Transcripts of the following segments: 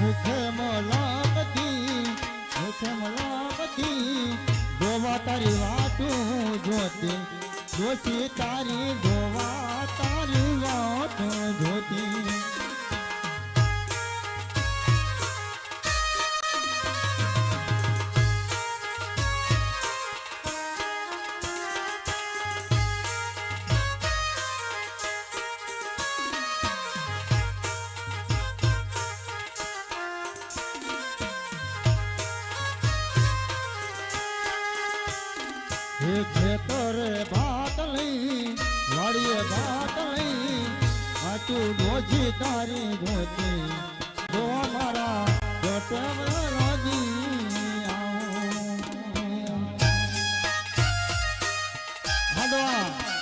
મુખે મલામતી મુખે મલામતી ગોવા તારી વાતું જોતી જોતી તારી ગોવા તારી વાત જોતી. હે ખેતરે ભાત લઈ વાડીએ ભાત લઈ આટું ડોજી તારી જોતી જો મારા જોટે રાજી હાડવા.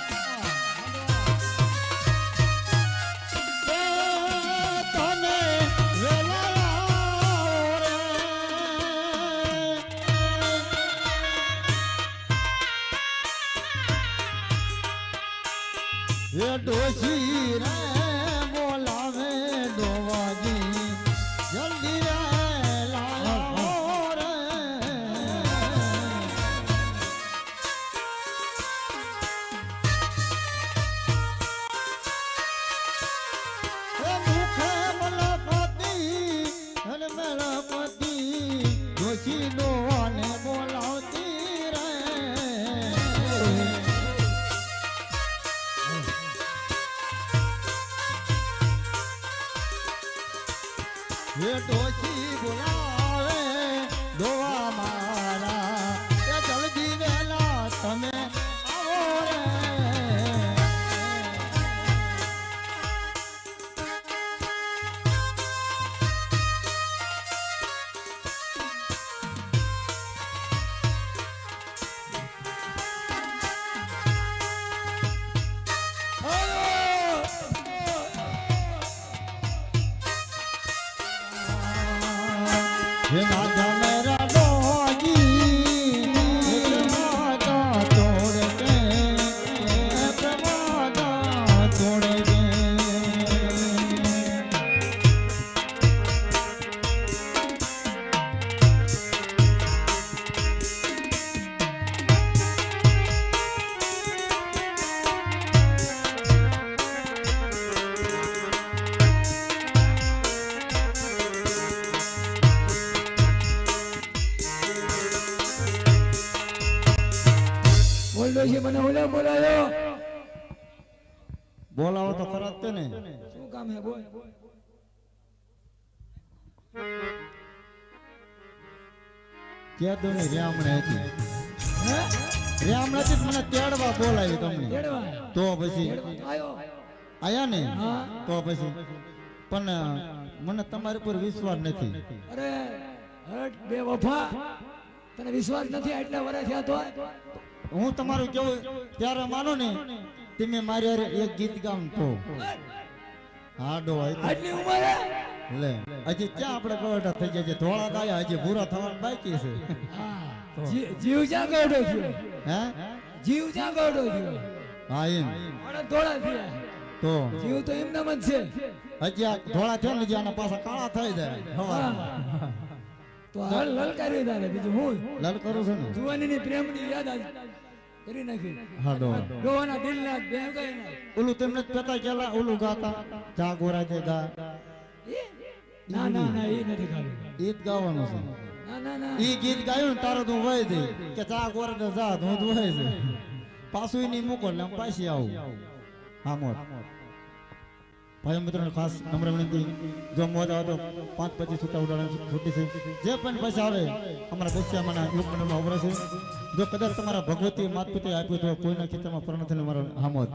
એ ડોશી દોવા મારા. એ જલ્દી વેલા તમે હે માધા ડોશી મને ઓલા બોલાયો બોલાવો તો ખરાબ તે ને. શું કામ હે બોલ? ક્યાં તો ની રામણે હતી. હે? રેમણે હતી મને તેડવા બોલાવી તમને. તો પછી? આયા. ને. તો પછી? પણ મને તમારી પર વિશ્વાસ નથી. અરે હટ બે વફા. તને વિશ્વાસ નથી આટલા વર્ષ થયા તો? હું તમારું કેવું ત્યારે માનો ને તમે મારી અરે એક ગીત ગામ તો. હાડો આટલી ઉંમરે? લે હજી ક્યાં આપણે ગવડા થઈ ગયા છે? ધોળા દાયા હજી ભૂરા થવાનું બાકી છે. જીવ જ્યાં ગરડો છે હે? જીવ જ્યાં ગરડો છે હા એમ. ધોળા થયા. તો? જીવ તો એમનામ જ છે. હજી આ ધોળા થયા ને જ્યાં આના પાછા કાળા થઈ જાય. હવા તો હાલ લલકારી તારે બીજું હું? લાલ કરું છું ને? જુવાનીની પ્રેમની યાદ આજ કરી નાખી. ડોહાના દિલના બે ગઈ ના ઓલું તેમને પેતા કેલા ઓલું ગાતા ચા ગોરા જે. ગા ના ના ના એ નથી ગાવું ગીત ગાવાનું છે. ના ના ના. ઈ ગીત ગાયું ને તારો તું વહી દે કે ચા ગોરા ને જા હું વહી દે પાછું ની મૂકો ને પાછી આવું. હા મોત ભાઈ મિત્રોને ખાસ નમ્ર વિનંતી. જો મોજ આવે તો પાંચ પચીસ છૂટા ઉડાડવાની છૂટી છે. જે પણ પૈસા આવે, અમારા બચ્ચામાંના યુગ મંડળમાં ઉભરે છે. જો કદાચ તમારા ભગવતી માત આપ્યું તો કોઈના ખેતરમાં પર નથી મારો હામોદ.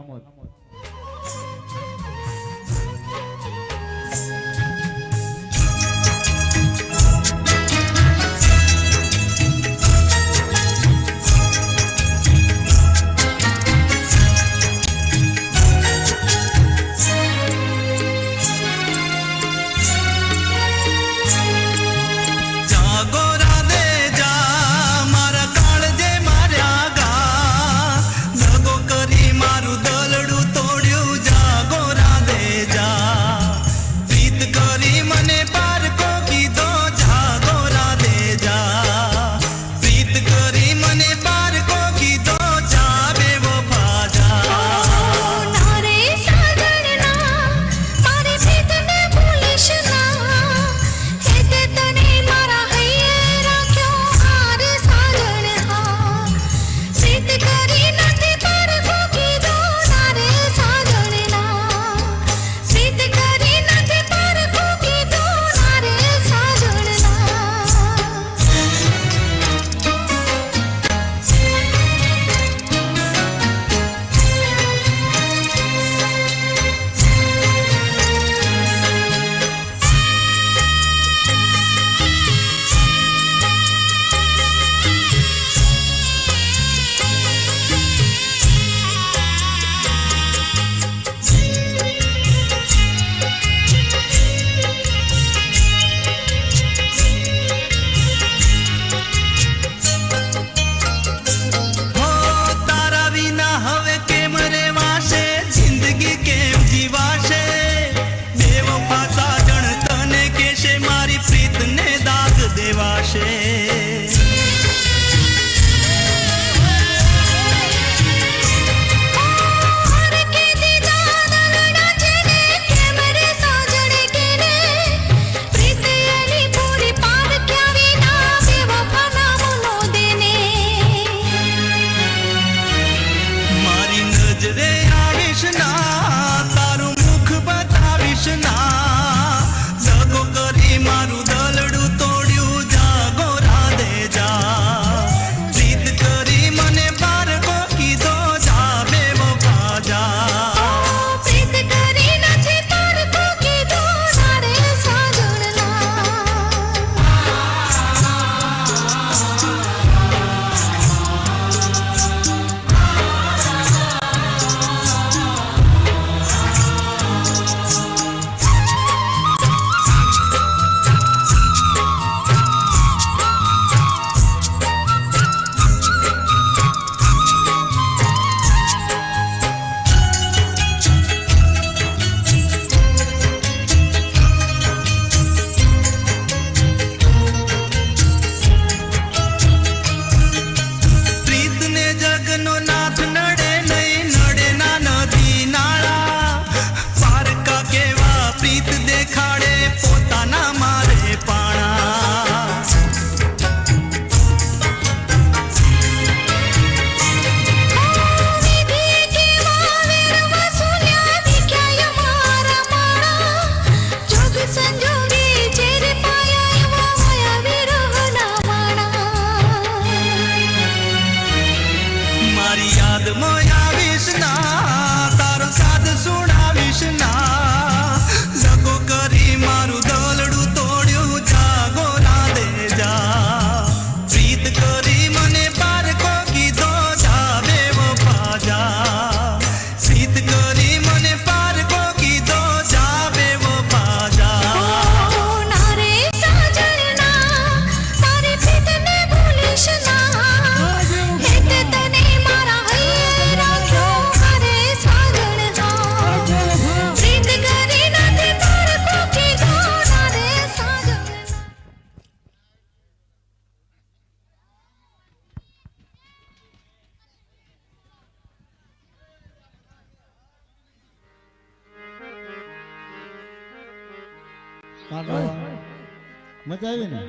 મજા આવી ને?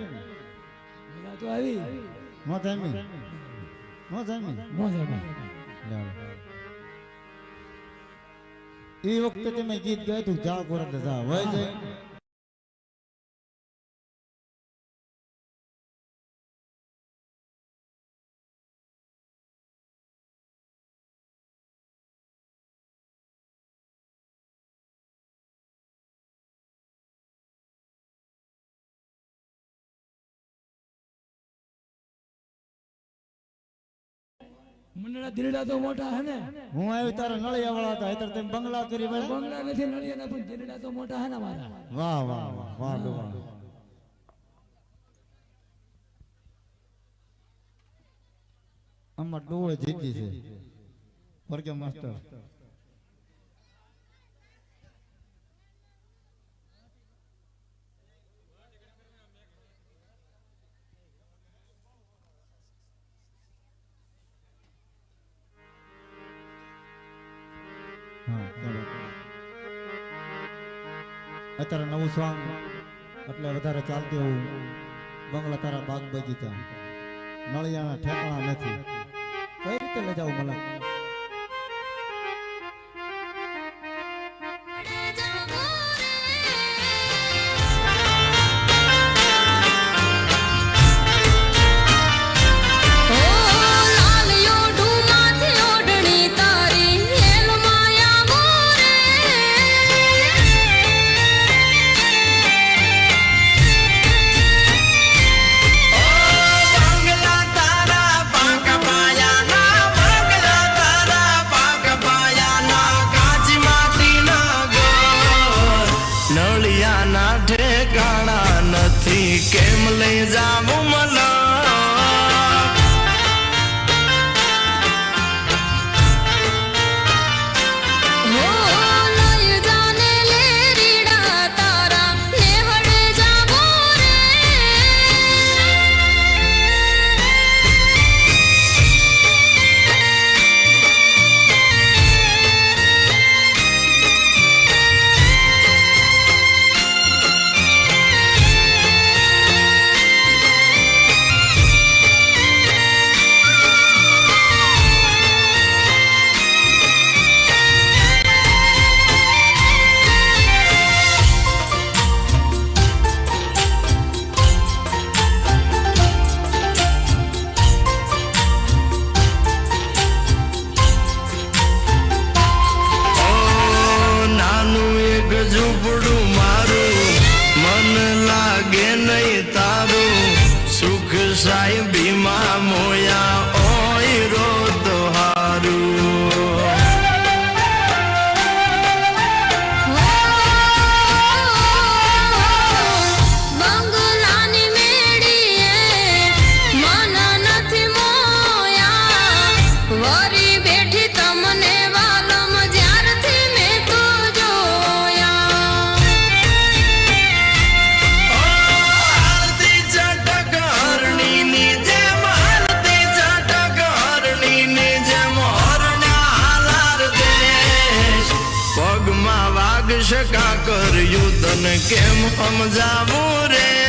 મજા તો આવી. જામી નો જામી નો જામે એ વખતે તમે ગીત ગાયું જા કોરત જા વય જાય. મંડળા દિલડા તો મોટા હે ને? હું આવ્યો તારા નળિયા વાળા હતા અત્યારે તેમ બંગલા કરી? બંગલા નથી નળિયાના પણ દિલડા તો મોટા હે ને મારા? વાહ વાહ વાહ વાહ વાહ. આમાં ડોળ જીતી છે. પરકે માસ્ટર. અત્યારે નવું સોંગ એટલે વધારે ચાલતું એવું બંગલા તારા બાગ બગીચા. નળિયાના ઠેકાણા નથી. કઈ રીતે લઈ જાવ લાગે નહીં તારું. સુખ સાહેબીમાં મોયા. કેમ સમજાવું રે?